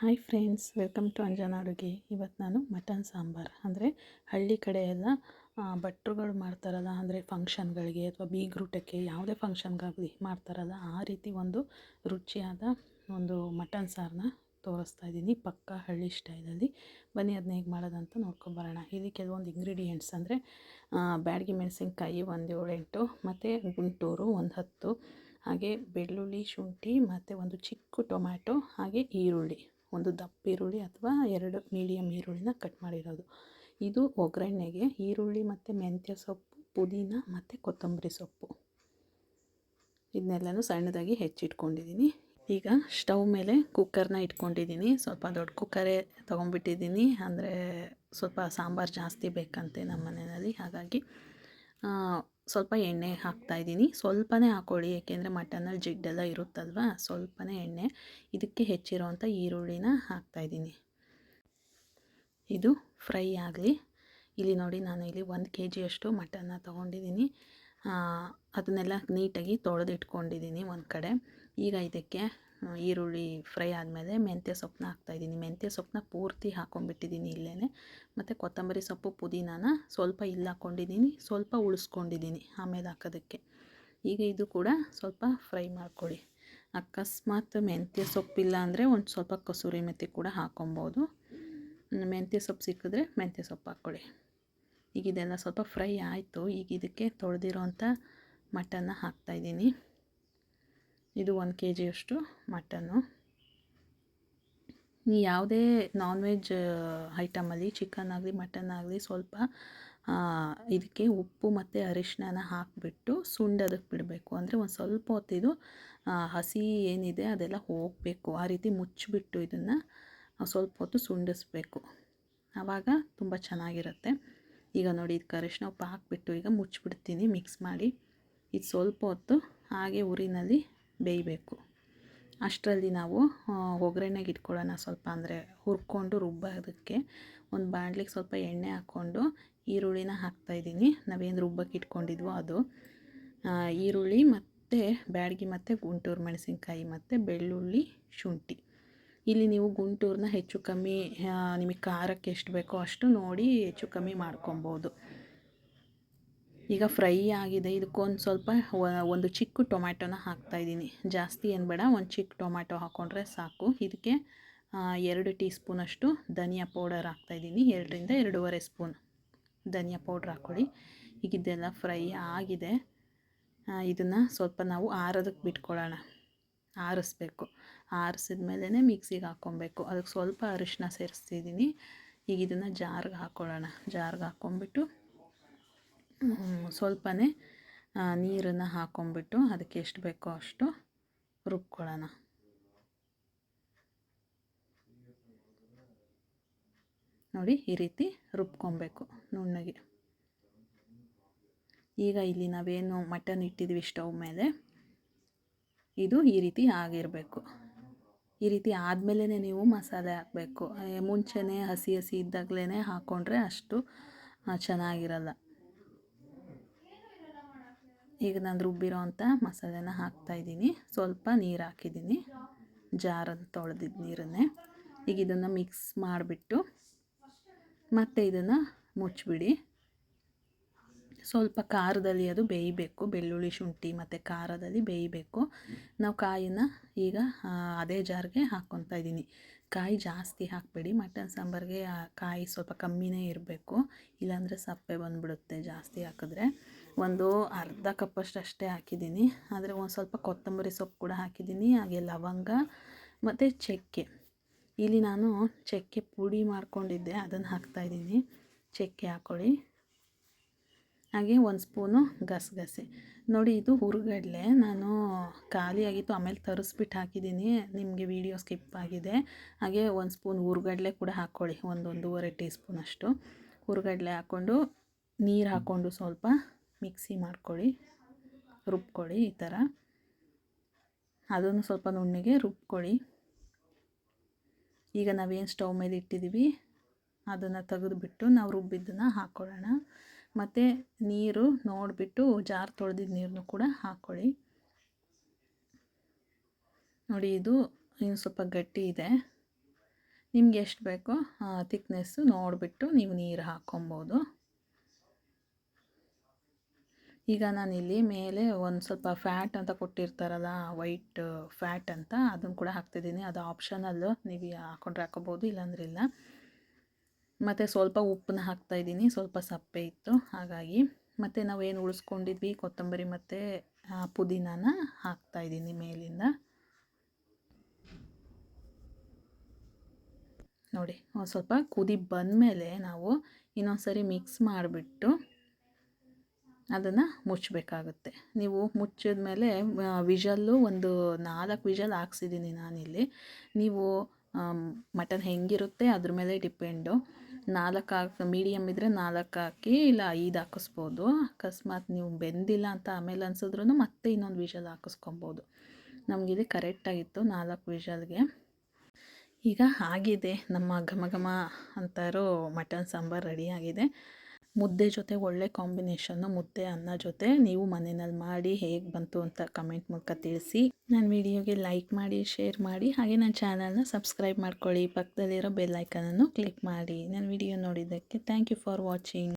Hi friends welcome to Anjana ಅಡುಗೆ ಇವತ್ತು ನಾನು ಮಟನ್ ಸಾಂಬಾರು. ಅಂದರೆ ಹಳ್ಳಿ ಕಡೆ ಎಲ್ಲ ಭಟ್ರುಗಳು ಮಾಡ್ತಾರಲ್ಲ, ಅಂದರೆ ಫಂಕ್ಷನ್ಗಳಿಗೆ ಅಥವಾ ಬೀಗ್ರೂಟಕ್ಕೆ ಯಾವುದೇ ಫಂಕ್ಷನ್ಗಾಗಲಿ ಮಾಡ್ತಾರಲ್ಲ, ಆ ರೀತಿ ಒಂದು ರುಚಿಯಾದ ಒಂದು ಮಟನ್ ಸಾರನ್ನ ತೋರಿಸ್ತಾ ಇದ್ದೀನಿ. ಪಕ್ಕ ಹಳ್ಳಿ ಸ್ಟೈಲಲ್ಲಿ. ಬನ್ನಿ ಅದನ್ನ ಹೇಗೆ ಮಾಡೋದಂತ ನೋಡ್ಕೊಂಬರೋಣ ಇಲ್ಲಿ ಕೆಲವೊಂದು ಇಂಗ್ರೀಡಿಯೆಂಟ್ಸ್ ಅಂದರೆ ಬ್ಯಾಡಗಿ ಮೆಣಸಿನ್ಕಾಯಿ ಒಂದು ಏಳೆಂಟು, ಮತ್ತು ಗುಂಟೂರು ಒಂದು ಹತ್ತು, ಹಾಗೆ ಬೆಳ್ಳುಳ್ಳಿ ಶುಂಠಿ, ಮತ್ತು ಒಂದು ಚಿಕ್ಕ ಟೊಮ್ಯಾಟೊ, ಹಾಗೆ ಈರುಳ್ಳಿ. ಒಂದು ದಪ್ಪ ಈರುಳ್ಳಿ ಅಥವಾ ಎರಡು ಮೀಡಿಯಮ್ ಈರುಳ್ಳಿನ ಕಟ್ ಮಾಡಿರೋದು. ಇದು ಒಗ್ಗರಣೆಗೆ ಈರುಳ್ಳಿ ಮತ್ತು ಮೆಂತ್ಯ ಸೊಪ್ಪು, ಪುದೀನ ಮತ್ತು ಕೊತ್ತಂಬರಿ ಸೊಪ್ಪು. ಇದನ್ನೆಲ್ಲನೂ ಸಣ್ಣದಾಗಿ ಹೆಚ್ಚಿಟ್ಕೊಂಡಿದ್ದೀನಿ ಈಗ ಸ್ಟವ್ ಮೇಲೆ ಕುಕ್ಕರ್ನ ಇಟ್ಕೊಂಡಿದ್ದೀನಿ ಸ್ವಲ್ಪ ದೊಡ್ಡ ಕುಕ್ಕರೇ ತೊಗೊಂಡ್ಬಿಟ್ಟಿದ್ದೀನಿ ಅಂದರೆ ಸ್ವಲ್ಪ ಸಾಂಬಾರು ಜಾಸ್ತಿ ಬೇಕಂತೆ ನಮ್ಮ ಮನೆಯಲ್ಲಿ ಹಾಗಾಗಿ ಸ್ವಲ್ಪ ಎಣ್ಣೆ ಹಾಕ್ತಾಯಿದ್ದೀನಿ ಸ್ವಲ್ಪನೇ ಹಾಕ್ಕೊಳ್ಳಿ ಏಕೆಂದರೆ ಮಟನಲ್ಲಿ ಜಿಡ್ಡೆಲ್ಲ ಇರುತ್ತಲ್ವ? ಸ್ವಲ್ಪನೇ ಎಣ್ಣೆ. ಇದಕ್ಕೆ ಹೆಚ್ಚಿರುವಂಥ ಈರುಳ್ಳಿನ ಹಾಕ್ತಾಯಿದ್ದೀನಿ ಇದು ಫ್ರೈ ಆಗಲಿ. ಇಲ್ಲಿ ನೋಡಿ, ನಾನು ಇಲ್ಲಿ ಒಂದು ಕೆ ಜಿಯಷ್ಟು ಮಟನ್ನ ತೊಗೊಂಡಿದ್ದೀನಿ. ಅದನ್ನೆಲ್ಲ ನೀಟಾಗಿ ತೊಳೆದಿಟ್ಕೊಂಡಿದ್ದೀನಿ ಒಂದು ಕಡೆ ಈಗ ಇದಕ್ಕೆ ಈರುಳ್ಳಿ ಫ್ರೈ ಆದಮೇಲೆ ಮೆಂತ್ಯ ಸೊಪ್ಪನ್ನ ಹಾಕ್ತಾಯಿದ್ದೀನಿ ಮೆಂತ್ಯ ಸೊಪ್ಪನ್ನ ಪೂರ್ತಿ ಹಾಕ್ಕೊಂಡ್ಬಿಟ್ಟಿದ್ದೀನಿ ಇಲ್ಲೇ ಮತ್ತು ಕೊತ್ತಂಬರಿ ಸೊಪ್ಪು, ಪುದೀನಾನ ಸ್ವಲ್ಪ ಇಲ್ಲ ಹಾಕ್ಕೊಂಡಿದ್ದೀನಿ ಸ್ವಲ್ಪ ಉಳಿಸ್ಕೊಂಡಿದ್ದೀನಿ ಆಮೇಲೆ ಹಾಕೋದಕ್ಕೆ. ಈಗ ಇದು ಕೂಡ ಸ್ವಲ್ಪ ಫ್ರೈ ಮಾಡ್ಕೊಳ್ಳಿ ಅಕಸ್ಮಾತ್ ಮೆಂತ್ಯ ಸೊಪ್ಪಿಲ್ಲ ಅಂದರೆ ಒಂದು ಸ್ವಲ್ಪ ಕಸೂರಿ ಮೆತ್ತಿ ಕೂಡ ಹಾಕೊಬೋದು. ಮೆಂತ್ಯ ಸೊಪ್ಪು ಸಿಕ್ಕಿದ್ರೆ ಮೆಂತ್ಯ ಸೊಪ್ಪು ಹಾಕ್ಕೊಳ್ಳಿ ಈಗ ಇದೆಲ್ಲ ಸ್ವಲ್ಪ ಫ್ರೈ ಆಯಿತು. ಈಗ ಇದಕ್ಕೆ ತೊಳೆದಿರೋಂಥ ಮಟನ್ನ ಹಾಕ್ತಾಯಿದ್ದೀನಿ ಇದು ಒಂದು ಕೆ ಜಿಯಷ್ಟು ಮಟನ್ನು ಯಾವುದೇ ನಾನ್ ವೆಜ್ ಐಟಮಲ್ಲಿ ಚಿಕನ್ ಆಗಲಿ ಮಟನ್ ಆಗಲಿ ಸ್ವಲ್ಪ ಇದಕ್ಕೆ ಉಪ್ಪು ಮತ್ತು ಅರಿಶಿನ ಹಾಕಿಬಿಟ್ಟು ಸುಂಡೋದಕ್ಕೆ ಬಿಡಬೇಕು. ಅಂದರೆ ಒಂದು ಸ್ವಲ್ಪ ಹೊತ್ತಿದು ಹಸಿ ಏನಿದೆ ಅದೆಲ್ಲ ಹೋಗಬೇಕು. ಆ ರೀತಿ ಮುಚ್ಚಿಬಿಟ್ಟು ಇದನ್ನು ಸ್ವಲ್ಪ ಹೊತ್ತು ಸುಂಡಿಸ್ಬೇಕು. ಆವಾಗ ತುಂಬ ಚೆನ್ನಾಗಿರುತ್ತೆ. ಈಗ ನೋಡಿ, ಇದಕ್ಕೆ ಅರಿಶಿನ ಉಪ್ಪು ಹಾಕಿಬಿಟ್ಟು ಈಗ ಮುಚ್ಚಿಬಿಡ್ತೀನಿ. ಮಿಕ್ಸ್ ಮಾಡಿ. ಇದು ಸ್ವಲ್ಪ ಹೊತ್ತು ಹಾಗೆ ಉರಿನಲ್ಲಿ ಬೇಯಬೇಕು. ಅಷ್ಟರಲ್ಲಿ ನಾವು ಒಗ್ಗರಣೆಗೆ ಇಟ್ಕೊಳ್ಳೋಣ ಸ್ವಲ್ಪ ಅಂದರೆ ಹುರ್ಕೊಂಡು ರುಬ್ಬೋದಕ್ಕೆ. ಒಂದು ಬಾಣಲಿಗೆ ಸ್ವಲ್ಪ ಎಣ್ಣೆ ಹಾಕ್ಕೊಂಡು ಈರುಳ್ಳಿನ ಹಾಕ್ತಾಯಿದ್ದೀನಿ ನಾವೇನು ರುಬ್ಬಕ್ಕೆ ಇಟ್ಕೊಂಡಿದ್ವೋ ಅದು. ಈರುಳ್ಳಿ ಮತ್ತು ಬ್ಯಾಡಗಿ ಮತ್ತು ಗುಂಟೂರು ಮೆಣಸಿನ್ಕಾಯಿ ಮತ್ತು ಬೆಳ್ಳುಳ್ಳಿ ಶುಂಠಿ. ಇಲ್ಲಿ ನೀವು ಗುಂಟೂರನ್ನ ಹೆಚ್ಚು ಕಮ್ಮಿ ನಿಮಗೆ ಖಾರಕ್ಕೆ ಎಷ್ಟು ಬೇಕೋ ಅಷ್ಟು ನೋಡಿ ಹೆಚ್ಚು ಕಮ್ಮಿ ಮಾಡ್ಕೊಬೋದು. ಈಗ ಫ್ರೈ ಆಗಿದೆ. ಇದಕ್ಕೊಂದು ಸ್ವಲ್ಪ ಒಂದು ಚಿಕ್ಕ ಟೊಮ್ಯಾಟೋನ ಹಾಕ್ತಾಯಿದ್ದೀನಿ ಜಾಸ್ತಿ ಏನು ಬೇಡ, ಒಂದು ಚಿಕ್ಕ ಟೊಮ್ಯಾಟೊ ಹಾಕ್ಕೊಂಡ್ರೆ ಸಾಕು. ಇದಕ್ಕೆ ಎರಡು ಟೀ ಸ್ಪೂನಷ್ಟು ಧನಿಯಾ ಪೌಡರ್ ಹಾಕ್ತಾಯಿದ್ದೀನಿ ಎರಡರಿಂದ ಎರಡೂವರೆ ಸ್ಪೂನ್ ಧನಿಯಾ ಪೌಡ್ರ್ ಹಾಕ್ಕೊಳ್ಳಿ. ಈಗ ಇದೆಲ್ಲ ಫ್ರೈ ಆಗಿದೆ. ಇದನ್ನು ಸ್ವಲ್ಪ ನಾವು ಆರೋದಕ್ಕೆ ಬಿಟ್ಕೊಳ್ಳೋಣ. ಆರಿಸ್ಬೇಕು. ಆರಿಸಿದ ಮೇಲೇ ಮಿಕ್ಸಿಗೆ ಹಾಕ್ಕೊಬೇಕು. ಅದಕ್ಕೆ ಸ್ವಲ್ಪ ಅರಿಶಿನ ಸೇರಿಸ್ತಿದ್ದೀನಿ. ಈಗ ಇದನ್ನು ಜಾರ್ಗೆ ಹಾಕ್ಕೊಳ್ಳೋಣ. ಜಾರ್ಗೆ ಹಾಕ್ಕೊಂಬಿಟ್ಟು ಸ್ವಲ್ಪನೇ ನೀರನ್ನು ಹಾಕೊಂಡ್ಬಿಟ್ಟು ಅದಕ್ಕೆ ಎಷ್ಟು ಬೇಕೋ ಅಷ್ಟು ರುಬ್ಕೊಳ್ಳೋಣ. ನೋಡಿ, ಈ ರೀತಿ ರುಬ್ಕೊಬೇಕು ನುಣ್ಣಗೆ. ಈಗ ಇಲ್ಲಿ ನಾವೇನು ಮಟನ್ ಇಟ್ಟಿದ್ವಿ ಸ್ಟವ್ ಮೇಲೆ, ಇದು ಈ ರೀತಿ ಆಗಿರಬೇಕು. ಈ ರೀತಿ ಆದಮೇಲೆ ನೀವು ಮಸಾಲೆ ಹಾಕಬೇಕು. ಮುಂಚೆನೇ ಹಸಿ ಹಸಿ ಇದ್ದಾಗಲೇ ಹಾಕ್ಕೊಂಡ್ರೆ ಅಷ್ಟು ಚೆನ್ನಾಗಿರಲ್ಲ. ಈಗ ನಾನು ರುಬ್ಬಿರೋ ಅಂಥ ಮಸಾಲೆನ ಹಾಕ್ತಾಯಿದ್ದೀನಿ ಸ್ವಲ್ಪ ನೀರು ಹಾಕಿದ್ದೀನಿ. ಜಾರಲ್ಲಿ ತೊಳೆದಿದ್ದ ನೀರನ್ನೇ. ಈಗ ಇದನ್ನು ಮಿಕ್ಸ್ ಮಾಡಿಬಿಟ್ಟು ಮತ್ತೆ ಇದನ್ನು ಮುಚ್ಚಿಬಿಡಿ ಸ್ವಲ್ಪ ಖಾರದಲ್ಲಿ ಅದು ಬೇಯಬೇಕು. ಬೆಳ್ಳುಳ್ಳಿ ಶುಂಠಿ ಮತ್ತು ಖಾರದಲ್ಲಿ ಬೇಯಬೇಕು. ನಾವು ಕಾಯಿನ ಈಗ ಅದೇ ಜಾರ್ಗೆ ಹಾಕ್ಕೊತಾ ಇದ್ದೀನಿ. ಕಾಯಿ ಜಾಸ್ತಿ ಹಾಕಬೇಡಿ. ಮಟನ್ ಸಾಂಬಾರಿಗೆ ಕಾಯಿ ಸ್ವಲ್ಪ ಕಮ್ಮಿನೇ ಇರಬೇಕು. ಇಲ್ಲಾಂದರೆ ಸಪ್ಪೆ ಬಂದುಬಿಡುತ್ತೆ ಜಾಸ್ತಿ ಹಾಕಿದ್ರೆ. ಒಂದು ಅರ್ಧ ಕಪ್ಪಷ್ಟು ಅಷ್ಟೇ ಹಾಕಿದ್ದೀನಿ. ಆದರೆ ಒಂದು ಸ್ವಲ್ಪ ಕೊತ್ತಂಬರಿ ಸೊಪ್ಪು ಕೂಡ ಹಾಕಿದ್ದೀನಿ. ಹಾಗೆ ಲವಂಗ ಮತ್ತು ಚಕ್ಕೆ. ಇಲ್ಲಿ ನಾನು ಚಕ್ಕೆ ಪುಡಿ ಮಾಡಿಕೊಂಡಿದ್ದೆ. ಅದನ್ನು ಹಾಕ್ತಾಯಿದ್ದೀನಿ ಚಕ್ಕೆ ಹಾಕ್ಕೊಳ್ಳಿ ಹಾಗೆ ಒಂದು ಸ್ಪೂನು ಗಸಗಸೆ. ನೋಡಿ, ಇದು ಹುರುಗಡಲೆ. ನಾನು ಖಾಲಿಯಾಗಿತ್ತು ಆಮೇಲೆ ತರಿಸ್ಬಿಟ್ಟು ಹಾಕಿದ್ದೀನಿ. ನಿಮಗೆ ವಿಡಿಯೋ ಸ್ಕಿಪ್ ಆಗಿದೆ. ಹಾಗೆ ಒಂದು ಸ್ಪೂನ್ ಹುರುಗಡಲೆ ಕೂಡ ಹಾಕ್ಕೊಳ್ಳಿ ಒಂದು ಒಂದೂವರೆ ಟೀ ಸ್ಪೂನಷ್ಟು ಹುರುಗಡಲೆ ಹಾಕ್ಕೊಂಡು ನೀರು ಹಾಕ್ಕೊಂಡು ಸ್ವಲ್ಪ ಮಿಕ್ಸಿ ಮಾಡ್ಕೊಳ್ಳಿ, ರುಬ್ಕೊಳ್ಳಿ ಈ ಥರ. ಅದನ್ನು ಸ್ವಲ್ಪ ನುಣ್ಣಗೆ ರುಬ್ಕೊಳ್ಳಿ. ಈಗ ನಾವೇನು ಸ್ಟವ್ ಮೇಲೆ ಇಟ್ಟಿದ್ದೀವಿ, ಅದನ್ನು ತೆಗೆದುಬಿಟ್ಟು ನಾವು ರುಬ್ಬಿದ್ದನ್ನು ಹಾಕ್ಕೊಳ್ಳೋಣ. ಮತ್ತು ನೀರು ನೋಡಿಬಿಟ್ಟು ಜಾರ್ ತೊಳೆದಿದ್ದ ನೀರನ್ನು ಕೂಡ ಹಾಕ್ಕೊಳ್ಳಿ. ನೋಡಿ, ಇದು ಇನ್ನು ಸ್ವಲ್ಪ ಗಟ್ಟಿ ಇದೆ. ನಿಮ್ಗೆ ಎಷ್ಟು ಬೇಕೋ ಥಿಕ್ನೆಸ್ಸು ನೋಡಿಬಿಟ್ಟು ನೀವು ನೀರು ಹಾಕ್ಕೊಬೋದು. ಈಗ ನಾನಿಲ್ಲಿ ಮೇಲೆ ಒಂದು ಸ್ವಲ್ಪ ಫ್ಯಾಟ್ ಅಂತ ಕೊಟ್ಟಿರ್ತಾರಲ್ಲ, ವೈಟ್ ಫ್ಯಾಟ್ ಅಂತ ಅದನ್ನು ಕೂಡ ಹಾಕ್ತಿದ್ದೀನಿ. ಅದು ಆಪ್ಷನಲ್ಲು ನೀವು ಹಾಕೊಂಡ್ರೆ ಹಾಕೋಬೋದು, ಇಲ್ಲಾಂದ್ರೆ ಇಲ್ಲ. ಮತ್ತು ಸ್ವಲ್ಪ ಉಪ್ಪನ್ನ ಹಾಕ್ತಾಯಿದ್ದೀನಿ ಸ್ವಲ್ಪ ಸಪ್ಪೆ ಇತ್ತು, ಹಾಗಾಗಿ. ಮತ್ತು ನಾವೇನು ಉಳಿಸ್ಕೊಂಡಿದ್ವಿ? ಕೊತ್ತಂಬರಿ ಮತ್ತು ಪುದೀನಾನ ಹಾಕ್ತಾಯಿದ್ದೀನಿ ಮೇಲಿಂದ. ನೋಡಿ, ಒಂದು ಸ್ವಲ್ಪ ಕುದಿ ಬಂದಮೇಲೆ ನಾವು ಇನ್ನೊಂದು ಸರಿ ಮಿಕ್ಸ್ ಮಾಡಿಬಿಟ್ಟು ಅದನ್ನು ಮುಚ್ಚಬೇಕಾಗುತ್ತೆ. ನೀವು ಮುಚ್ಚಿದ ಮೇಲೆ ವಿಷಲ್ಲು ಒಂದು ನಾಲ್ಕು ವಿಷಲ್ ಹಾಕ್ಸಿದ್ದೀನಿ ನಾನಿಲ್ಲಿ. ನೀವು ಮಟನ್ ಹೆಂಗಿರುತ್ತೆ ಅದ್ರ ಮೇಲೆ ಡಿಪೆಂಡು. ನಾಲ್ಕು ಹಾಕಿ, ಮೀಡಿಯಮ್ ಇದ್ದರೆ ನಾಲ್ಕು ಹಾಕಿ ಇಲ್ಲ ಐದು ಹಾಕಿಸ್ಬೋದು. ಅಕಸ್ಮಾತ್ ನೀವು ಬೆಂದಿಲ್ಲ ಅಂತ ಆಮೇಲೆ ಅನ್ಸಿದ್ರೂ ಮತ್ತೆ ಇನ್ನೊಂದು ವಿಷಲ್ ಹಾಕಿಸ್ಕೊಬೋದು. ನಮಗಿದು ಕರೆಕ್ಟಾಗಿತ್ತು ನಾಲ್ಕು ವಿಷಲ್ಗೆ. ಈಗ ಆಗಿದೆ ನಮ್ಮ ಘಮ ಘಮ ಅಂತಾರೋ ಮಟನ್ ಸಾಂಬಾರು ರೆಡಿಯಾಗಿದೆ ಮುದ್ದೆ ಜೊತೆ ಒಳ್ಳೆ ಕಾಂಬಿನೇಷನ್ನು ಮುದ್ದೆ ಅನ್ನ ಜೊತೆ ನೀವು ಮನೆಯಲ್ಲಿ ಮಾಡಿ ಹೇಗೆ ಬಂತು ಅಂತ ಕಮೆಂಟ್ ಮೂಲಕ ತಿಳಿಸಿ. ನನ್ನ ವಿಡಿಯೋಗೆ ಲೈಕ್ ಮಾಡಿ, ಶೇರ್ ಮಾಡಿ, ಹಾಗೆ ನನ್ನ ಚಾನಲ್ನ ಸಬ್ಸ್ಕ್ರೈಬ್ ಮಾಡ್ಕೊಳ್ಳಿ. ಪಕ್ಕದಲ್ಲಿರೋ ಬೆಲ್ ಐಕನನ್ನು ಕ್ಲಿಕ್ ಮಾಡಿ. ನನ್ನ ವಿಡಿಯೋ ನೋಡಿದ್ದಕ್ಕೆ ಥ್ಯಾಂಕ್ ಯು ಫಾರ್ ವಾಚಿಂಗ್.